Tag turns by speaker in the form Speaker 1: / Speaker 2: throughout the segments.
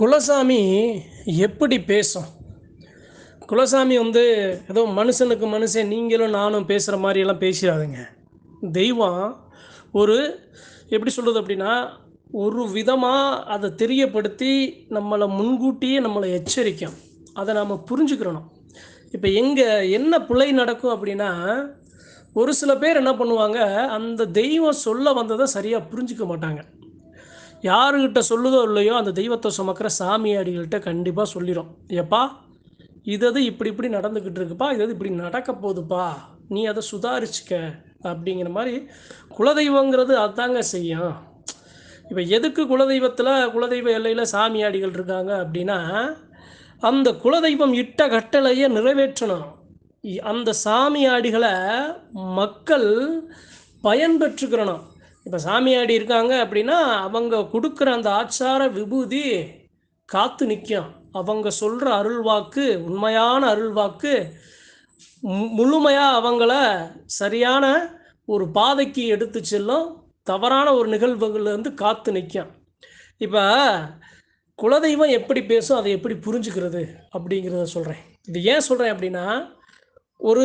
Speaker 1: குலசாமி எப்படி பேசும்? குலசாமி வந்து ஏதோ மனுஷனுக்கு மனுஷன் நீங்களும் நானும் பேசுகிற மாதிரியெல்லாம் பேசிடாதுங்க. தெய்வம் ஒரு எப்படி சொல்கிறது அப்படின்னா ஒரு விதமாக அதை தெரியப்படுத்தி நம்மளை முன்கூட்டியே நம்மளை எச்சரிக்கும். அதை நாம் புரிஞ்சுக்கிறணும். இப்போ எங்கே என்ன பிழை நடக்கும் அப்படின்னா ஒரு சில பேர் என்ன பண்ணுவாங்க அந்த தெய்வம் சொல்ல வந்ததை சரியாக புரிஞ்சுக்க மாட்டாங்க. யாருக்கிட்ட சொல்லுதோ இல்லையோ அந்த தெய்வத்தை சுமக்கிற சாமியாடிகள்கிட்ட கண்டிப்பாக சொல்லிடும் ஏப்பா இது அது இப்படி இப்படி நடந்துக்கிட்டு இருக்குப்பா இது அது இப்படி நடக்க போகுதுப்பா நீ அதை சுதாரிச்சுக்க அப்படிங்கிற மாதிரி குலதெய்வங்கிறது அதாங்க செய்யும். இப்போ எதுக்கு குலதெய்வத்தில் குலதெய்வ எல்லையில் சாமியாடிகள் இருக்காங்க அப்படின்னா அந்த குலதெய்வம் இட்ட கட்டளையை நிறைவேற்றணும். இ- அந்த சாமியாடிகளை மக்கள் பயன்பெற்றுக்கிறணும் இப்போ சாமியாடி இருக்காங்க அப்படின்னா அவங்க கொடுக்குற அந்த ஆச்சார விபூதி காத்து நிற்கும் அவங்க சொல்கிற அருள்வாக்கு உண்மையான அருள்வாக்கு முழுமையாக அவங்கள சரியான ஒரு பாதைக்கு எடுத்து செல்லும் தவறான ஒரு நிகழ்வுகள்லேருந்து காத்து நிற்கும் இப்போ குலதெய்வம் எப்படி பேசும் அதை எப்படி புரிஞ்சுக்கிறது அப்படிங்கிறத சொல்கிறேன் இது ஏன் சொல்கிறேன் அப்படின்னா ஒரு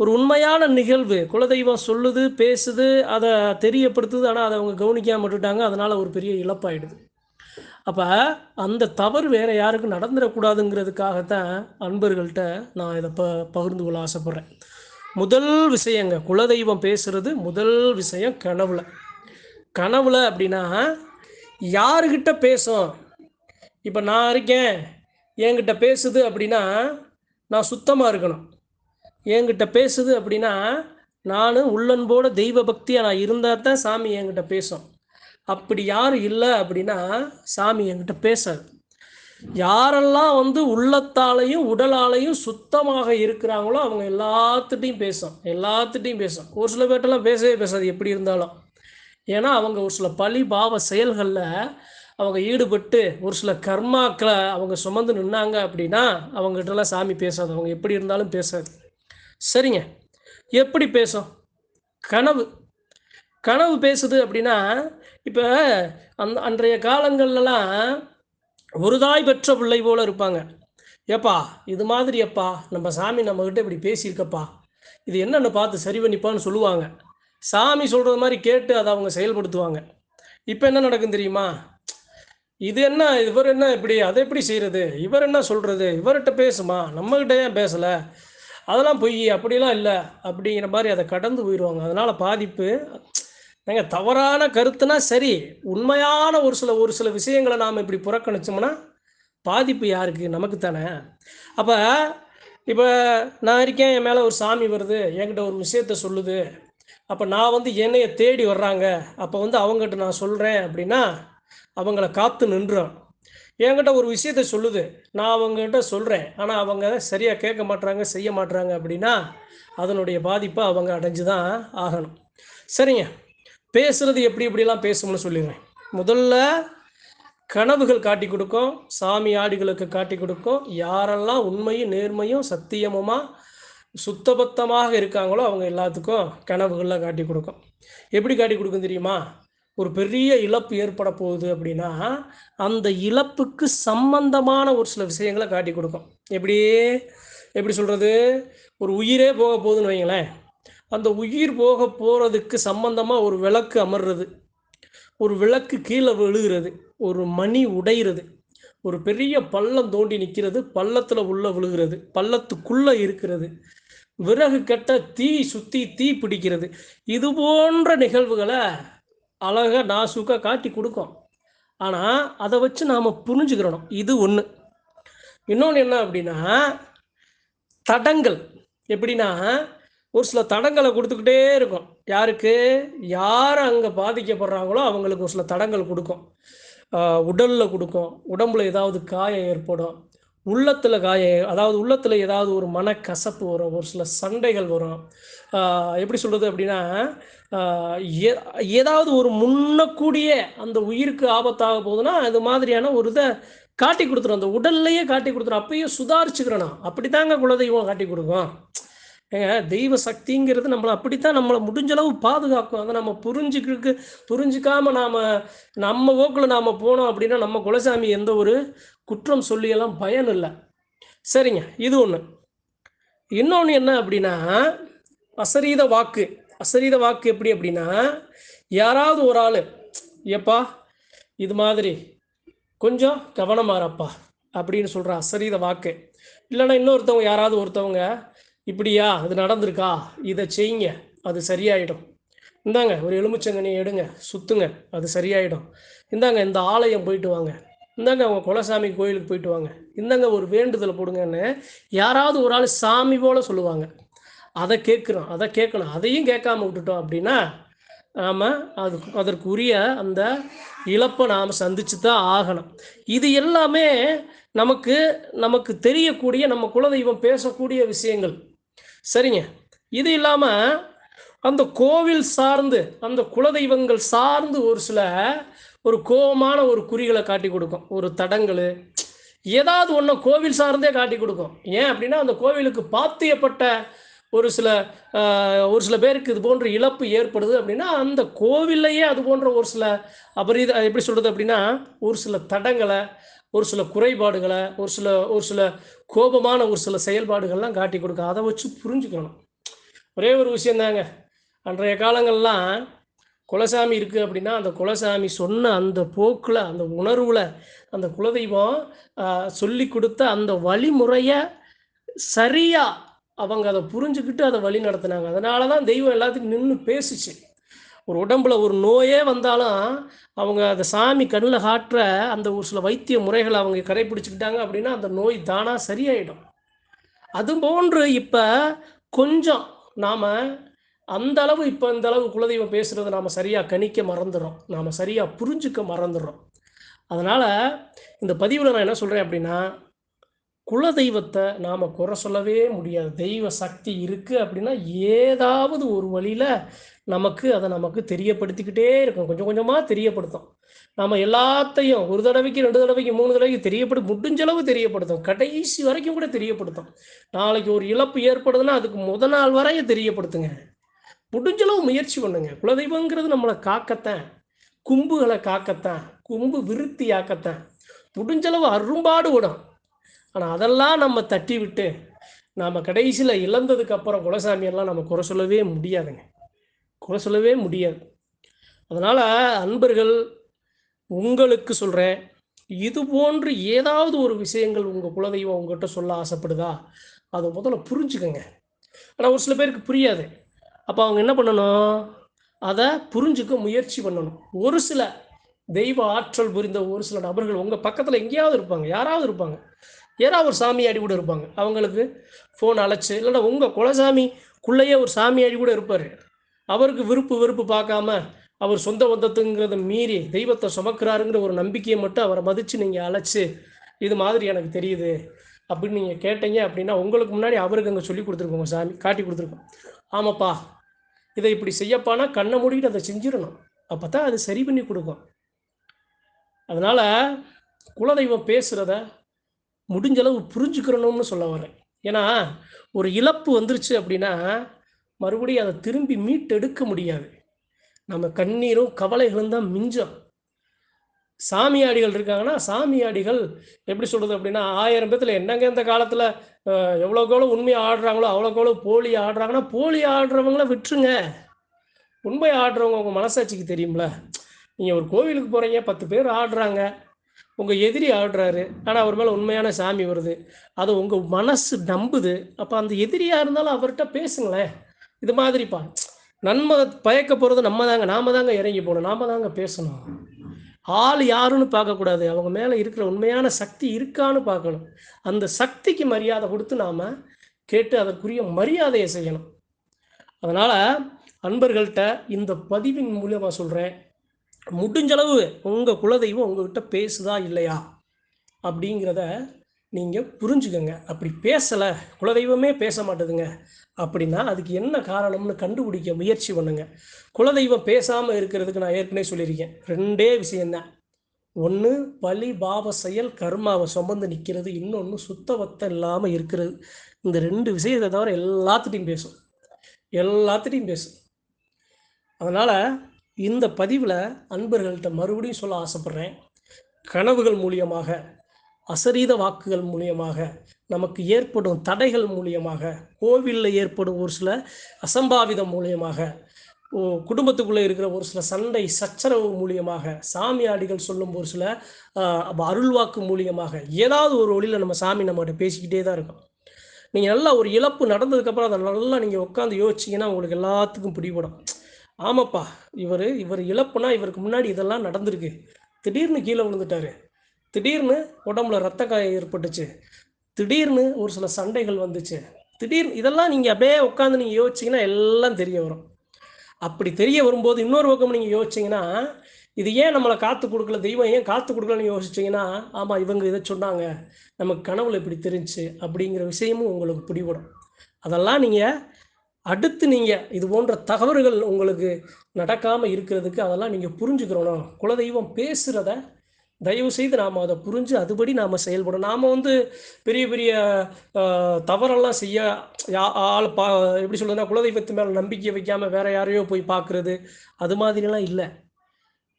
Speaker 1: ஒரு உண்மையான நிகழ்வு. குலதெய்வம் சொல்லுது பேசுது அதை தெரியப்படுத்துது ஆனால் அதை அவங்க கவனிக்காம விட்டுட்டாங்க. அதனால் ஒரு பெரிய இழப்பாயிடுது. அப்போ அந்த தவறு வேறு யாருக்கும் நடந்துடக்கூடாதுங்கிறதுக்காகத்தான் அன்பர்கள்ட்ட நான் இதை ப பகிர்ந்து கொள்ள ஆசைப்பட்றேன். முதல் விஷயங்க குலதெய்வம் பேசுகிறது முதல் விஷயம் கனவுல. கனவுல அப்படின்னா யாருக்கிட்ட பேசும்? இப்போ நான் இருக்கேன் என்கிட்ட பேசுது அப்படின்னா நான் சுத்தமாக இருக்கணும். என்கிட்ட பேசுது அப்படின்னா நான் உள்ளன்போட தெய்வ பக்தியாக நான் இருந்தால் தான் சாமி என்கிட்ட பேசும். அப்படி யாரும் இல்லை அப்படின்னா சாமி என்கிட்ட பேசாது. யாரெல்லாம் வந்து உள்ளத்தாலையும் உடலாலையும் சுத்தமாக இருக்கிறாங்களோ அவங்க எல்லாத்துட்டையும் பேசும். எல்லாத்துட்டையும் பேசும். ஒரு சில பேர்ட்டெல்லாம் பேசவே பேசாது எப்படி இருந்தாலும். ஏன்னா அவங்க ஒரு சில பழி பாவ செயல்களில் அவங்க ஈடுபட்டு ஒரு சில கர்மாக்களை அவங்க சுமந்து நின்னாங்க அப்படின்னா அவங்ககிட்டலாம் சாமி பேசாது. அவங்க எப்படி இருந்தாலும் பேசாது. சரிங்க. எப்படி பேசும்? கனவு. கனவு பேசுது அப்படின்னா இப்போ அந் அன்றைய காலங்கள்லலாம் ஒரு தாய் பெற்ற பிள்ளை போல இருப்பாங்க. ஏப்பா இது மாதிரி அப்பா நம்ம சாமி நம்மக்கிட்ட இப்படி பேசியிருக்கப்பா. இது என்னென்னு பார்த்து சரி பண்ணிப்பான்னு சொல்லுவாங்க. சாமி சொல்கிறது மாதிரி கேட்டு அதை அவங்க செயல்படுத்துவாங்க. இப்போ என்ன நடக்கும் தெரியுமா? இது என்ன இவர் என்ன இப்படி அதை எப்படி செய்கிறது இவர் என்ன சொல்கிறது இவர்கிட்ட பேசுமா? நம்மக்கிட்ட ஏன் பேசலை? அதெல்லாம் பொய் அப்படிலாம் இல்லை அப்படிங்கிற மாதிரி அதை கடந்து போயிடுவாங்க. அதனால் பாதிப்பு ஏங்க தவறான கருத்துனா சரி உண்மையான ஒரு சில ஒரு சில விஷயங்களை நாம் இப்படி புறக்கணிச்சோம்னா பாதிப்பு யாருக்கு? நமக்கு தானே. அப்போ இப்போ நான் இருக்கேன் என் மேலே ஒரு சாமி வருது என்கிட்ட ஒரு விஷயத்த சொல்லுது. அப்போ நான் வந்து என்னைய தேடி வர்றாங்க. அப்போ வந்து அவங்ககிட்ட நான் சொல்கிறேன் அப்படின்னா அவங்கள காத்து நின்றோம். என்கிட்ட ஒரு விஷயத்த சொல்லுது. நான் அவங்ககிட்ட சொல்கிறேன் ஆனால் அவங்க சரியாக கேட்க மாட்றாங்க செய்ய மாட்றாங்க அப்படின்னா அதனுடைய பாதிப்பை அவங்க அடைஞ்சு தான் ஆகணும். சரிங்க. பேசுகிறது எப்படி எப்படிலாம் பேசணும்னு சொல்லிடுறேன். முதல்ல கனவுகள் காட்டி கொடுக்கும். சாமி ஆடுகளுக்கு காட்டி கொடுக்கும். யாரெல்லாம் உண்மையும் நேர்மையும் சத்தியமுமா சுத்தபத்தமாக இருக்காங்களோ அவங்க எல்லாத்துக்கும் கனவுகள்லாம் காட்டி கொடுக்கும். எப்படி காட்டி கொடுக்கும் தெரியுமா? ஒரு பெரிய இழப்பு ஏற்பட போகுது அப்படின்னா அந்த இழப்புக்கு சம்பந்தமான ஒரு சில விஷயங்களை காட்டி கொடுக்கும். எப்படி? எப்படி சொல்கிறது ஒரு உயிரே போக போகுதுன்னு வைங்களேன் அந்த உயிர் போக போகிறதுக்கு சம்பந்தமாக ஒரு விளக்கு அமர்றது ஒரு விளக்கு கீழே விழுகிறது ஒரு மணி உடைகிறது ஒரு பெரிய பள்ளம் தோண்டி நிற்கிறது பள்ளத்தில் உள்ள விழுகிறது பள்ளத்துக்குள்ளே இருக்கிறது விறகு கட்ட தீ சுற்றி தீ பிடிக்கிறது இது போன்ற நிகழ்வுகளை அழகாக நாசுக்காக காட்டி கொடுக்கும். ஆனால் அதை வச்சு நாம் புரிஞ்சுக்கிறணும். இது ஒன்று இன்னொன்று என்ன அப்படின்னா தடங்கள். எப்படின்னா ஒரு சில தடங்களை கொடுத்துக்கிட்டே இருக்கும். யாருக்கு? யார் அங்கே பாதிக்கப்படுறாங்களோ அவங்களுக்கு ஒரு சில தடங்கள் கொடுக்கும். உடலில் கொடுக்கும். உடம்புல ஏதாவது காயம் ஏற்படும். உள்ளத்தில் காய அதாவது உள்ளத்தில் ஏதாவது ஒரு மனக்கசப்பு வரும் ஒரு சில சண்டைகள் வரும். எப்படி சொல்கிறது அப்படின்னா ஏதாவது ஒரு முன்னக்கூடிய அந்த உயிருக்கு ஆபத்தாக போகுதுன்னா அது மாதிரியான ஒரு இதை காட்டி கொடுத்துரும். அந்த உடல்லையே காட்டி கொடுத்துரும். அப்பயும் சுதாரிச்சுக்கிறணும். அப்படி தாங்க குலதெய்வம் காட்டி கொடுக்கும். ஏங்க தெய்வ சக்திங்கிறது நம்மளை அப்படித்தான் நம்மளை முடிஞ்சளவு பாதுகாக்கும். அதை நம்ம புரிஞ்சுக்கிறதுக்கு புரிஞ்சுக்காம நாம் நம்ம ஓக்கில் நாம் போனோம் அப்படின்னா நம்ம குலசாமி எந்த ஒரு குற்றம் சொல்லியெல்லாம் பயன் இல்லை. சரிங்க இது ஒன்று இன்னொன்று என்ன அப்படின்னா அசரீத வாக்கு. அசரீத வாக்கு எப்படி அப்படின்னா யாராவது ஒரு ஆள் ஏப்பா இது மாதிரி கொஞ்சம் கவனமாறப்பா அப்படின்னு சொல்கிற அசரீத வாக்கு. இல்லைன்னா இன்னொருத்தவங்க யாராவது ஒருத்தவங்க இப்படியா அது நடந்திருக்கா? இதை செய்யுங்க அது சரியாயிடும். இந்தாங்க ஒரு எலுமிச்சங்கனி எடுங்க சுத்துங்க அது சரியாயிடும். இந்தாங்க இந்த ஆலயம் போயிட்டு வாங்க. இந்தாங்க அவங்க குலசாமி கோயிலுக்கு போயிட்டு வாங்க. இந்தாங்க ஒரு வேண்டுதலை போடுங்கன்னு யாராவது ஒரு ஆள் சாமி போல சொல்லுவாங்க. அதை கேட்குறோம் அதை கேட்கணும் அதையும் கேட்காம விட்டுட்டோம் அப்படின்னா நாம் அது அதற்குரிய அந்த இழப்பை நாம் சந்திச்சு தான் ஆகணும். இது எல்லாமே நமக்கு நமக்கு தெரியக்கூடிய நம்ம குலதெய்வம் பேசக்கூடிய விஷயங்கள். சரிங்க. இது இல்லாமல் அந்த கோவில் சார்ந்து அந்த குலதெய்வங்கள் சார்ந்து ஒரு சில ஒரு கோபமான ஒரு குறிகளை காட்டி கொடுக்கும். ஒரு தடங்கள். ஏதாவது ஒன்று கோவில் சார்ந்தே காட்டி கொடுக்கும். ஏன் அப்படின்னா அந்த கோவிலுக்கு பாத்தியப்பட்ட ஒரு சில ஒரு சில பேருக்கு இது போன்ற இழப்பு ஏற்படுது அப்படின்னா அந்த கோவில்லையே அது போன்ற ஒரு சில அபரீத எப்படி சொல்கிறது அப்படின்னா ஒரு சில தடங்களை ஒரு சில குறைபாடுகளை ஒரு சில ஒரு சில கோபமான ஒரு சில செயல்பாடுகள்லாம் காட்டி கொடுக்கும். அதை வச்சு புரிஞ்சுக்கணும். ஒரே ஒரு விஷயந்தாங்க. அன்றைய காலங்கள்லாம் குலசாமி இருக்குது அப்படின்னா அந்த குலசாமி சொன்ன அந்த போக்கில் அந்த உணர்வில் அந்த குலதெய்வம் சொல்லி கொடுத்த அந்த வழிமுறையை சரியாக அவங்க அதை புரிஞ்சுக்கிட்டு அதை வழி நடத்தினாங்க. அதனால தான் தெய்வம் எல்லாத்துக்கும் நின்று பேசிச்சு. ஒரு உடம்புல ஒரு நோயே வந்தாலும் அவங்க அந்த சாமி கண்ணில் காட்டுற அந்த ஒரு சில வைத்திய முறைகளை அவங்க கடைப்பிடிச்சுக்கிட்டாங்க அப்படின்னா அந்த நோய் தானாக சரியாயிடும். அது போன்று இப்போ கொஞ்சம் நாம் அந்த அளவு இப்போ இந்த அளவு குலதெய்வம் பேசுறது நாம் சரியாக கணிக்க மறந்துடுறோம் நாம் சரியாக புரிஞ்சுக்க மறந்துடுறோம் அதனால் இந்த பதிவில் நான் என்ன சொல்கிறேன் அப்படின்னா குலதெய்வத்தை நாம் குறை சொல்லவே முடியாது. தெய்வ சக்தி இருக்குது அப்படின்னா ஏதாவது ஒரு வழியில் நமக்கு அதை நமக்கு தெரியப்படுத்திக்கிட்டே இருக்கும். கொஞ்சம் கொஞ்சமாக தெரியப்படுத்தும். நம்ம எல்லாத்தையும் ஒரு தடவைக்கு ரெண்டு தடவைக்கு மூணு தடவைக்கு தெரியப்படு முடிஞ்சளவு தெரியப்படுத்தும். கடைசி வரைக்கும் கூட தெரியப்படுத்தும். நாளைக்கு ஒரு இழப்பு ஏற்படுதுன்னா அதுக்கு முத நாள் வரையும் தெரியப்படுத்துங்க. முடிஞ்சளவு முயற்சி பண்ணுங்க. குலதெய்வங்கிறது நம்மளை காக்கத்தான். கும்புகளை காக்கத்தான். கும்பு விருத்தி ஆக்கத்தான் முடிஞ்சளவு அரும்பாடு விடும். ஆனால் அதெல்லாம் நம்ம தட்டி விட்டு நாம் கடைசியில் இழந்ததுக்கு அப்புறம் குலசாமியெல்லாம் நம்ம குறை சொல்லவே முடியாதுங்க. குறை சொல்லவே முடியாது. அதனால் அன்பர்கள் உங்களுக்கு சொல்கிறேன் இது போன்று ஏதாவது ஒரு விஷயங்கள் உங்கள் குலதெய்வம் உங்கள்கிட்ட சொல்ல ஆசைப்படுதா? அதை முதல்ல புரிஞ்சுக்கோங்க. ஆனால் ஒரு சில பேருக்கு புரியாது. அப்போ அவங்க என்ன பண்ணணும்? அதை புரிஞ்சுக்க முயற்சி பண்ணணும். ஒரு சில தெய்வ ஆற்றல் புரிந்த ஒரு சில நபர்கள் உங்கள் பக்கத்தில் எங்கேயாவது இருப்பாங்க. யாராவது இருப்பாங்க. யாராவது ஒரு சாமியாடி கூட இருப்பாங்க. அவங்களுக்கு ஃபோன் அழைச்சு இல்லைன்னா உங்கள் குலசாமிக்குள்ளேயே ஒரு சாமியாடி கூட இருப்பார். அவருக்கு விருப்பு வெறுப்பு பார்க்காம அவர் சொந்த பந்தத்துங்கிறத மீறி தெய்வத்தை சுமக்கிறாருங்கிற ஒரு நம்பிக்கையை மட்டும் அவரை மதித்து நீங்கள் அழைச்சி இது மாதிரி எனக்கு தெரியுது. அப்படின்னு நீங்கள் கேட்டீங்க அப்படின்னா உங்களுக்கு முன்னாடி அவருக்கு அங்கே சொல்லி கொடுத்துருக்கோங்க சாமி. காட்டி கொடுத்துருக்கோம். ஆமாப்பா. இதை இப்படி செய்யப்பானா கண்ணை மூடிட்டு அதை செஞ்சிடணும். அப்போ தான் அது சரி பண்ணி கொடுக்கும். அதனால் குலதெய்வம் பேசுகிறத முடிஞ்சளவு புரிஞ்சுக்கிறணும்னு சொல்ல வரேன் ஏன்னா ஒரு இழப்பு வந்துருச்சு அப்படின்னா மறுபடியும் அதை திரும்பி மீட்டெடுக்க முடியாது. நம்ம கண்ணீரும் கவலைகளும் தான் மிஞ்சம். சாமியாடிகள் இருக்காங்கன்னா சாமியாடிகள் எப்படி சொல்கிறது அப்படின்னா ஆயிரம் பேத்துல என்னங்க இந்த காலத்தில் எவ்வளோக்கு எவ்வளோ உண்மையை ஆடுறாங்களோ அவ்வளோக்கு எவ்வளோ போலி ஆடுறாங்கன்னா போலி ஆடுறவங்கள விட்டுருங்க. உண்மை ஆடுறவங்க உங்கள் மனசாட்சிக்கு தெரியும்ல. நீங்கள் ஒரு கோவிலுக்கு போகிறீங்க பத்து பேர் ஆடுறாங்க. உங்கள் எதிரி ஆடுறாரு. ஆனால் அவர் மேலே உண்மையான சாமி வருது. அதை உங்கள் மனசு நம்புது. அப்போ அந்த எதிரியாக இருந்தாலும் அவர்கிட்ட பேசுங்களேன். இது மாதிரிப்பா. நன்மை பயக்க போகிறது நம்ம தாங்க நாம தாங்க இறங்கி போகணும். நாம தாங்க பேசணும். ஆள் யாருன்னு பார்க்கக்கூடாது. அவங்க மேலே இருக்கிற உண்மையான சக்தி இருக்கான்னு பார்க்கணும். அந்த சக்திக்கு மரியாதை கொடுத்து நாம் கேட்டு அதற்குரிய மரியாதையை செய்யணும். அதனால் அன்பர்கள்ட்ட இந்த பதிவின் மூலியமாக சொல்கிறேன் முடிஞ்சளவு உங்கள் குலதெய்வம் உங்ககிட்ட பேசுதா இல்லையா? அப்படிங்கிறத நீங்கள் புரிஞ்சுக்கோங்க. அப்படி பேசலை குலதெய்வமே பேச மாட்டேதுங்க. அப்படின்னா அதுக்கு என்ன காரணம்னு கண்டுபிடிக்க முயற்சி பண்ணுங்க. குலதெய்வம் பேசாமல் இருக்கிறதுக்கு நான் ஏற்கனவே சொல்லியிருக்கேன். ரெண்டே விஷயந்தான் ஒன்று பலி பாவ செயல் கர்மாவை சுமந்து நிற்கிறது இன்னொன்று சுத்தவத்தம் இல்லாமல் இருக்கிறது. இந்த ரெண்டு விஷயத்தை தவிர எல்லாத்துட்டையும் பேசும். எல்லாத்துட்டையும் பேசும். அதனால் இந்த பதிவில் அன்பர்கள்ட்ட மறுபடியும் சொல்ல ஆசைப்பட்றேன். கனவுகள் மூலியமாக அசரீத வாக்குகள் மூலியமாக நமக்கு ஏற்படும் தடைகள் மூலியமாக கோவிலில் ஏற்படும் ஒரு சில அசம்பாவிதம் மூலியமாக குடும்பத்துக்குள்ளே இருக்கிற ஒரு சில சண்டை சச்சரவு மூலியமாக சாமியாடிகள் சொல்லும் ஒரு சில அருள்வாக்கு மூலியமாக ஏதாவது ஒரு வழியில் நம்ம சாமி நம்மகிட்ட பேசிக்கிட்டே தான் இருக்கோம் நீங்கள் நல்லா ஒரு இழப்பு நடந்ததுக்கப்புறம் அதை நல்லா நீங்கள் உட்காந்து யோசிச்சிங்கன்னா உங்களுக்கு எல்லாத்துக்கும் பிடிபடும். ஆமாப்பா இவர் இவர் இழப்புனா இவருக்கு முன்னாடி இதெல்லாம் நடந்திருக்கு. திடீர்னு கீழே விழுந்துட்டாரு. திடீர்னு உடம்புல ரத்த காயம் ஏற்பட்டுச்சு. திடீர்னு ஒரு சில சண்டைகள் வந்துச்சு. திடீர்னு இதெல்லாம் நீங்கள் அப்படியே உட்காந்து நீங்கள் யோசிச்சிங்கன்னா எல்லாம் தெரிய வரும். அப்படி தெரிய வரும்போது இன்னொரு பக்கம் நீங்கள் யோசிச்சிங்கன்னா இது ஏன் நம்மளை காத்து கொடுக்கல? தெய்வம் ஏன் காத்து கொடுக்கலன்னு யோசிச்சிங்கன்னா ஆமாம் இவங்க இதை சொன்னாங்க. நமக்கு கனவுல இப்படி தெரிஞ்சுச்சு அப்படிங்கிற விஷயமும் உங்களுக்கு பிடிபடும். அதெல்லாம் நீங்கள் அடுத்து நீங்கள் இது போன்ற தகவல்கள் உங்களுக்கு நடக்காமல் இருக்கிறதுக்கு அதெல்லாம் நீங்கள் புரிஞ்சுக்கிறணும். குலதெய்வம் பேசுகிறத தயவு செய்து நாம் அதை புரிஞ்சு அதுபடி நாம் செயல்படணும். நாம் வந்து பெரிய பெரிய தவறெல்லாம் செய்ய யா- ஆள் பா எப்படி சொல்றதுன்னா குலதெய்வத்து மேலே நம்பிக்கை வைக்காமல் வேற யாரையோ போய் பார்க்குறது அது மாதிரிலாம் இல்லை.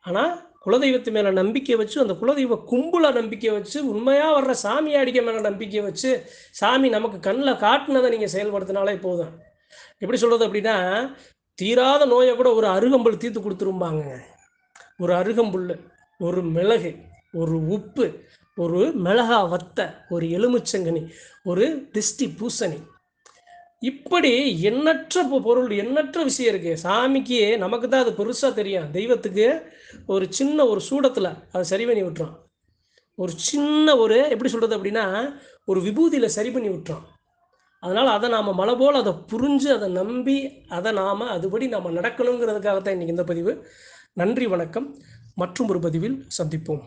Speaker 1: ஆனால் குலதெய்வத்து மேலே நம்பிக்கை வச்சு அந்த குலதெய்வ கும்பல நம்பிக்கை வச்சு உண்மையாக வர்ற சாமியாடிக்க மேலே நம்பிக்கை வச்சு சாமி நமக்கு கண்ணில் காட்டினதை நீங்கள் செயல்படுத்தினாலே போதும். எப்படி சொல்கிறது அப்படின்னா தீராத நோயை கூட ஒரு அருகம்புல் தீர்த்து கொடுத்துரும்பாங்க ஒரு அருகம்புல் ஒரு மிளகு. ஒரு உப்பு ஒரு மிளகா வத்த ஒரு எலுமிச்சங்கனி ஒரு திஷ்டி பூசணி. இப்படி எண்ணற்ற பொ- பொருள் எண்ணற்ற விஷயம் இருக்கு. சாமிக்கு நமக்கு தான் அது பெருசாக தெரியும். தெய்வத்துக்கு ஒரு சின்ன ஒரு சூடத்தில் அதை சரி பண்ணி விட்டுரும். ஒரு சின்ன ஒரு எப்படி சொல்கிறது அப்படின்னா ஒரு விபூதியில் சரி பண்ணி விட்டுரும். அதனால் அதை நாம் மலை போல் அதை புரிஞ்சு அதை நம்பி அதை நாம் அதுபடி நாம் நடக்கணுங்கிறதுக்காகத்தான் இன்றைக்கி இந்த பதிவு. நன்றி வணக்கம். மற்றும் ஒரு பதிவில் சந்திப்போம்.